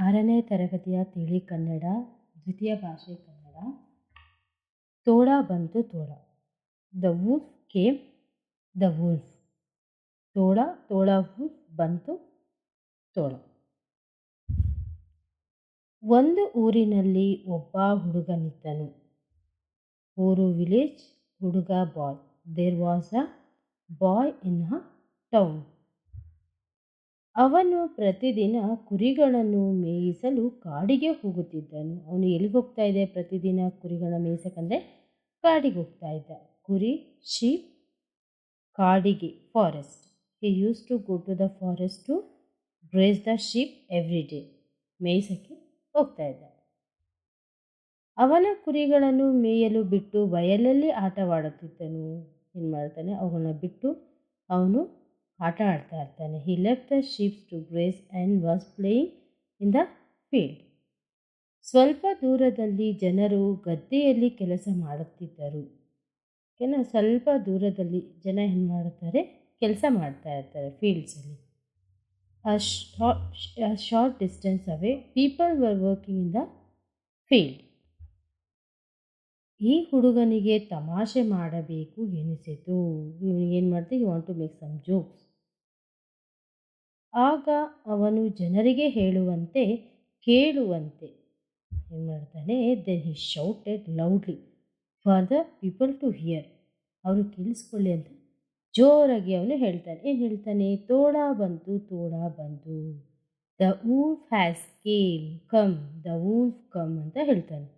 ಆರನೇ ತರಗತಿಯ ತಿಳಿ ಕನ್ನಡ, ದ್ವಿತೀಯ ಭಾಷೆ ಕನ್ನಡ. ತೋಡ ಬಂತು ತೋಡ the wolf came the wolf. ತೋಡ ತೋಳ, ವೂಲ್ಫ್ ಬಂತು ತೋಳ. ಒಂದು ಊರಿನಲ್ಲಿ ಒಬ್ಬ ಹುಡುಗನಿದ್ದನು. ಊರು ವಿಲೇಜ್ ಹುಡುಗ boy. There was a boy in a town ಅವನು ಪ್ರತಿದಿನ ಕುರಿಗಳನ್ನು ಮೇಯಿಸಲು ಕಾಡಿಗೆ ಹೋಗುತ್ತಿದ್ದನು. ಅವನು ಎಲ್ಲಿಗೆ ಹೋಗ್ತಾ ಇದೆ? ಪ್ರತಿದಿನ ಕುರಿಗಳ ಮೇಯಿಸಕ್ಕಂದರೆ ಕಾಡಿಗೆ ಹೋಗ್ತಾ ಇದ್ದ. ಕುರಿ, ಶೀಪ್, ಕಾಡಿಗೆ forest he use to go to the forest to graze the sheep every day ಮೇಯಿಸಕ್ಕೆ ಹೋಗ್ತಾ ಇದ್ದ. ಅವನ ಕುರಿಗಳನ್ನು ಮೇಯಲು ಬಿಟ್ಟು, ಬಯಲಲ್ಲಿ ಆಟವಾಡುತ್ತಿದ್ದನು. ಏನು ಮಾಡ್ತಾನೆ? ಅವುಗಳನ್ನ ಬಿಟ್ಟು ಅವನು ಆಟ ಆಡ್ತಾ ಇರ್ತಾನೆ. He left the sheeps to graze and was playing in the field ಸ್ವಲ್ಪ ದೂರದಲ್ಲಿ ಜನರು ಗದ್ದೆಯಲ್ಲಿ ಕೆಲಸ ಮಾಡುತ್ತಿದ್ದರು. ಏನೋ, ಸ್ವಲ್ಪ ದೂರದಲ್ಲಿ ಜನ ಏನು ಮಾಡುತ್ತಾರೆ? ಕೆಲಸ ಮಾಡ್ತಾ ಇರ್ತಾರೆ ಫೀಲ್ಡ್ಸಲ್ಲಿ a short distance away people were working in the field ಈ ಹುಡುಗನಿಗೆ ತಮಾಷೆ ಮಾಡಬೇಕು ಎನಿಸಿತು. ಇವನಿಗೆ ಏನು ಮಾಡ್ತೀವಿ you want to make some jokes ಆಗ ಅವನು ಜನರಿಗೆ ಹೇಳುವಂತೆ, ಕೇಳುವಂತೆ. ಏನು ಮಾಡ್ತಾನೆ? Then he shouted loudly for the people to hear ಅವರು ಕೇಳಿಸ್ಕೊಳ್ಳಿ ಅಂತ ಜೋರಾಗಿ ಅವನು ಹೇಳ್ತಾನೆ. ಏನು ಹೇಳ್ತಾನೆ? ತೋಳ ಬಂತು ತೋಳ ಬಂತು the wolf has came come the wolf come ಅಂತ ಹೇಳ್ತಾನೆ.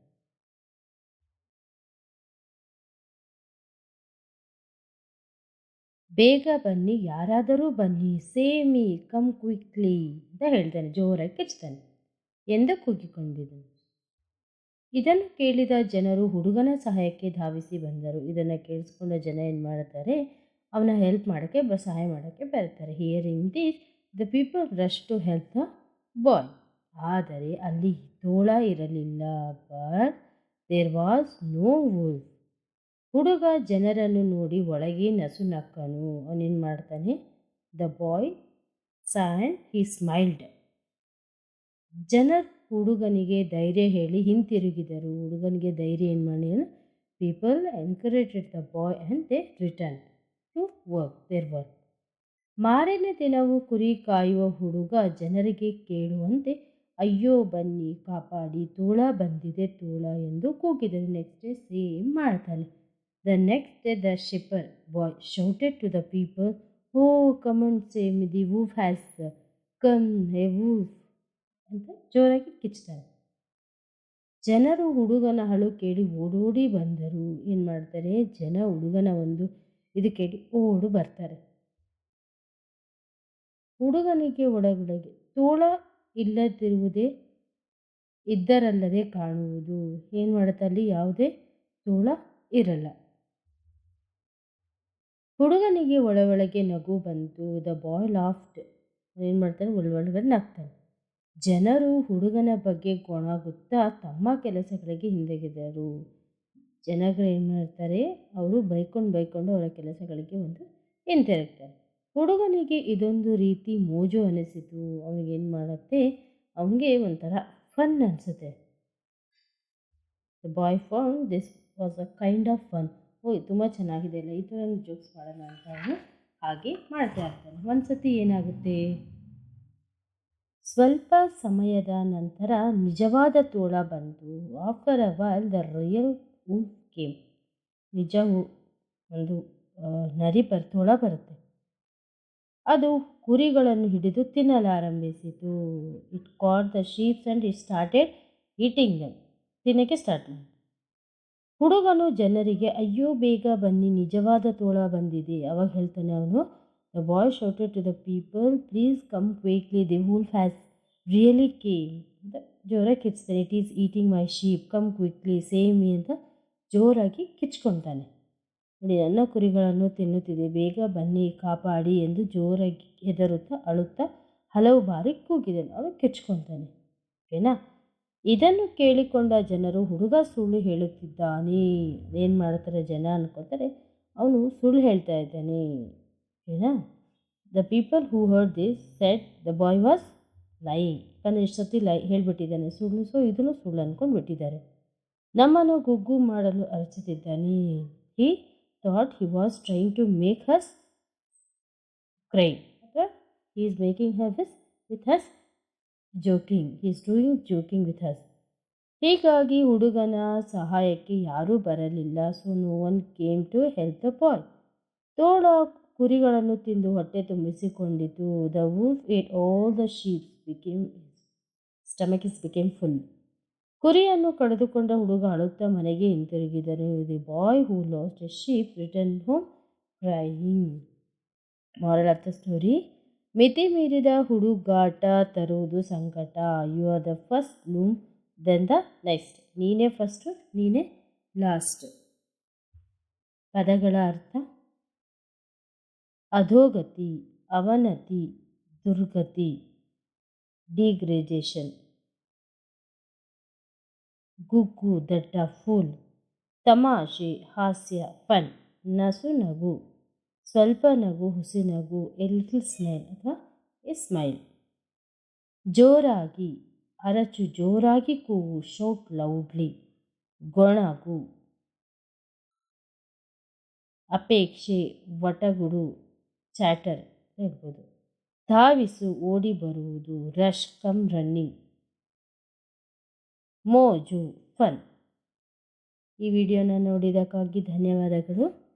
ಬೇಗ ಬನ್ನಿ, ಯಾರಾದರೂ ಬನ್ನಿ ಸೇಮಿ ಕಮ್ ಕ್ವಿಕ್ಲಿ ಅಂತ ಹೇಳ್ತಾನೆ, ಜೋರಾಗಿ ಕೆಚ್ತಾನೆ. ಎಂದ ಕೂಗಿಕೊಂಡಿದ್ದನು. ಇದನ್ನು ಕೇಳಿದ ಜನರು ಹುಡುಗನ ಸಹಾಯಕ್ಕೆ ಧಾವಿಸಿ ಬಂದರು. ಇದನ್ನು ಕೇಳಿಸ್ಕೊಂಡ ಜನ ಏನು ಮಾಡ್ತಾರೆ, ಅವನ ಹೆಲ್ಪ್ ಮಾಡೋಕ್ಕೆ ಬ, ಸಹಾಯ ಮಾಡೋಕ್ಕೆ ಬರ್ತಾರೆ. Hearing this the people rush to help the boy ಆದರೆ ಅಲ್ಲಿ ತೋಳ ಇರಲಿಲ್ಲ but there was no wolf ಹುಡುಗ ಜನರನ್ನು ನೋಡಿ ಒಳಗೆ ನಸು ನಕ್ಕನು. ಅವನೇನು ಮಾಡ್ತಾನೆ? The boy sand he smiled. ಜನ ಹುಡುಗನಿಗೆ ಧೈರ್ಯ ಹೇಳಿ ಹಿಂತಿರುಗಿದರು. ಹುಡುಗನಿಗೆ ಧೈರ್ಯ ಏನು ಮಾಡಿ people encouraged the boy and they return to work, their work. ಮಾರನೇ ದಿನವೂ ಕುರಿ ಕಾಯುವ ಹುಡುಗ ಜನರಿಗೆ ಕೇಳುವಂತೆ, ಅಯ್ಯೋ ಬನ್ನಿ, ಕಾಪಾಡಿ, ತೋಳ ಬಂದಿದೆ, ತೋಳ ಎಂದು ಕೂಗಿದರು ನೆಕ್ಸ್ಟ್ ಡೇ ಸೇಮ್ ಮಾಡ್ತಾನೆ. The next day the shepherd boy shouted to the people and save same the wolf has come a wolf ಅಂತ ಜೋರಾಗಿ ಕಿಚ್ತಾರೆ. ಜನರು ಹುಡುಗನ ಹಳು ಕೇಳಿ ಓಡೋಡಿ ಬಂದರು. ಏನು ಮಾಡ್ತಾರೆ? ಜನ ಹುಡುಗನ ಒಂದು ಇದು ಕೇಳಿ ಓಡು ಬರ್ತಾರೆ. ಹುಡುಗನಿಗೆ ಒಳಗೊಳಗೆ ತೋಳ ಇಲ್ಲದಿರುವುದೇ ಇದ್ದರಲ್ಲದೆ ಕಾಣುವುದು. ಏನು ಮಾಡುತ್ತೆ ಅಲ್ಲಿ? ಯಾವುದೇ ತೋಳ ಇರಲ್ಲ. ಹುಡುಗನಿಗೆ ಒಳ ಒಳಗೆ ನಗು ಬಂತು ದ ಬಾಯ್ ಲಾಫ್ಟ್ ಏನು ಮಾಡ್ತಾನೆ? ಒಳೊಳಗಡೆ ನಗ್ತಾನೆ. ಜನರು ಹುಡುಗನ ಬಗ್ಗೆ ಗೊಣಗುತ್ತಾ ತಮ್ಮ ಕೆಲಸಗಳಿಗೆ ಹಿಂದೆಗೆದರು. ಜನಗಳು ಏನು ಮಾಡ್ತಾರೆ? ಅವರು ಬೈಕೊಂಡು ಬೈಕೊಂಡು ಅವರ ಕೆಲಸಗಳಿಗೆ ಒಂದು ಹಿಂತಿರುಗ್ತಾರೆ. ಹುಡುಗನಿಗೆ ಇದೊಂದು ರೀತಿ ಮೋಜು ಅನಿಸಿತು. ಅವನಿಗೇನು ಮಾಡುತ್ತೆ? ಅವನಿಗೆ ಒಂಥರ ಫನ್ ಅನಿಸುತ್ತೆ. The boy found this was a kind of fun ಓ ತುಂಬ ಚೆನ್ನಾಗಿದೆ ಅಲ್ಲ? ಈ ಥರ ಜೋಕ್ಸ್ ಮಾಡೋಣ ಅಂತ ಅವನು ಹಾಗೆ ಮಾಡ್ತಾ ಇರ್ತಾನೆ. ಒಂದು ಸತಿ ಏನಾಗುತ್ತೆ? ಸ್ವಲ್ಪ ಸಮಯದ ನಂತರ ನಿಜವಾದ ತೋಳ ಬಂತು after a while the real wolf came ನಿಜ ಒಂದು ನರಿ ಬರ್, ತೋಳ ಬರುತ್ತೆ. ಅದು ಕುರಿಗಳನ್ನು ಹಿಡಿದು ತಿನ್ನಲಾರಂಭಿಸಿತು it caught the sheeps and it started eating them ತಿನ್ನೋಕ್ಕೆ ಸ್ಟಾರ್ಟ್ ಮಾಡಿ ಹುಡುಗನು ಜನರಿಗೆ, ಅಯ್ಯೋ, ಬೇಗ ಬನ್ನಿ, ನಿಜವಾದ ತೋಳ ಬಂದಿದೆ. ಅವಾಗ ಹೇಳ್ತಾನೆ ಅವನು the boy shouted to the people please come quickly the wolf has really came ಅಂತ ಜೋರಾಗಿ ಕಿಚ್ತಾನೆ it is eating my sheep come quickly save me ಅಂತ ಜೋರಾಗಿ ಕಿಚ್ಕೊತಾನೆ. ನೋಡಿ, ನನ್ನ ಕುರಿಗಳನ್ನು ತಿನ್ನುತ್ತಿದೆ, ಬೇಗ ಬನ್ನಿ, ಕಾಪಾಡಿ ಎಂದು ಜೋರಾಗಿ ಹೆದರುತ್ತಾ ಅಳುತ್ತಾ ಹಲವು ಬಾರಿ ಕೂಗಿದನು. ಅವನು ಕಿಚ್ಕೊತಾನೆ. ಓಕೆನಾ? ಇದನ್ನು ಕೇಳಿಕೊಂಡ ಜನರು ಹುಡುಗ ಸುಳ್ಳು ಹೇಳುತ್ತಿದ್ದಾನೆ. ಏನು ಮಾಡ್ತಾರೆ ಜನ ಅನ್ಕೋತಾರೆ, ಅವನು ಸುಳ್ಳು ಹೇಳ್ತಾ ಇದ್ದಾನೆ. ಏನಾ? The people who heard this said the boy was lying ಯಾಕಂದರೆ ಸತಿ ಲೈ ಹೇಳಿಬಿಟ್ಟಿದ್ದಾನೆ ಸುಳ್ಳು. ಸೊ ಇದನ್ನು ಸುಳ್ಳು ಅಂದ್ಕೊಂಡು ಬಿಟ್ಟಿದ್ದಾರೆ. ನಮ್ಮನ್ನು ಗುಗ್ಗು ಮಾಡಲು ಅರಚುತ್ತಿದ್ದಾನೆ. He thought he was trying to make us cry ಅಥವಾ he is making her with us joking is doing joking with us ಹೀಗಾಗಿ ಹುಡುಗನ ಸಹಾಯಕ್ಕೆ ಯಾರೂ ಬರಲಿಲ್ಲ. So no one came to help the boy ತೋಳ ಕುರಿಗಳನ್ನು ತಿಂದು ಹೊಟ್ಟೆ ತುಂಬಿಸಿಕೊಂಡಿತು. The wolf ate all the sheeps became stomach is became full ಕುರಿಯನ್ನು ಕಳೆದುಕೊಂಡ ಹುಡುಗ ಅಳುತ್ತಾ ಮನೆಗೆ ಹಿಂತಿರುಗಿದನು. The boy who lost a sheep return home crying moral of the story ಮಿತಿ ಮೀರಿದ ಹುಡುಗಾಟ ತರುವುದು ಸಂಕಟ. You are the first loom then the next ನೀನೇ ಫಸ್ಟು ನೀನೇ ಲಾಸ್ಟ್ ಪದಗಳ ಅರ್ಥ, ಅಧೋಗತಿ, ಅವನತಿ, ದುರ್ಗತಿ ಡಿಗ್ರೇಜೇಷನ್ ಗುಗ್ಗು, ದಟ್ಟ ಫೂಲ್ ತಮಾಷೆ, ಹಾಸ್ಯ ಫನ್ ನಸು, ನಗು. ಸ್ವಲ್ಪ ನಗು, ಹುಸಿ ನಗು ಎಲ್ಫಿಲ್ ಸ್ಮೈಲ್ ಅಥವಾ ಎ ಸ್ಮೈಲ್ ಜೋರಾಗಿ, ಅರಚು ಜೋರಾಗಿ ಕೂವು ಶೌಟ್ ಲೌಡ್ಲಿ ಗೊಣಗು. ಅಪೇಕ್ಷೆ ವಟಗುಡು ಚಾಟರ್ ಹೇಳ್ಬೋದು. ಧಾವಿಸು, ಓಡಿ ಬರುವುದು ರಶ್ ಕಮ್ ರನ್ನಿಂಗ್ ಮೋಜು ಫನ್ ಈ ವಿಡಿಯೋನ ನೋಡಿದ್ದಕ್ಕಾಗಿ ಧನ್ಯವಾದಗಳು.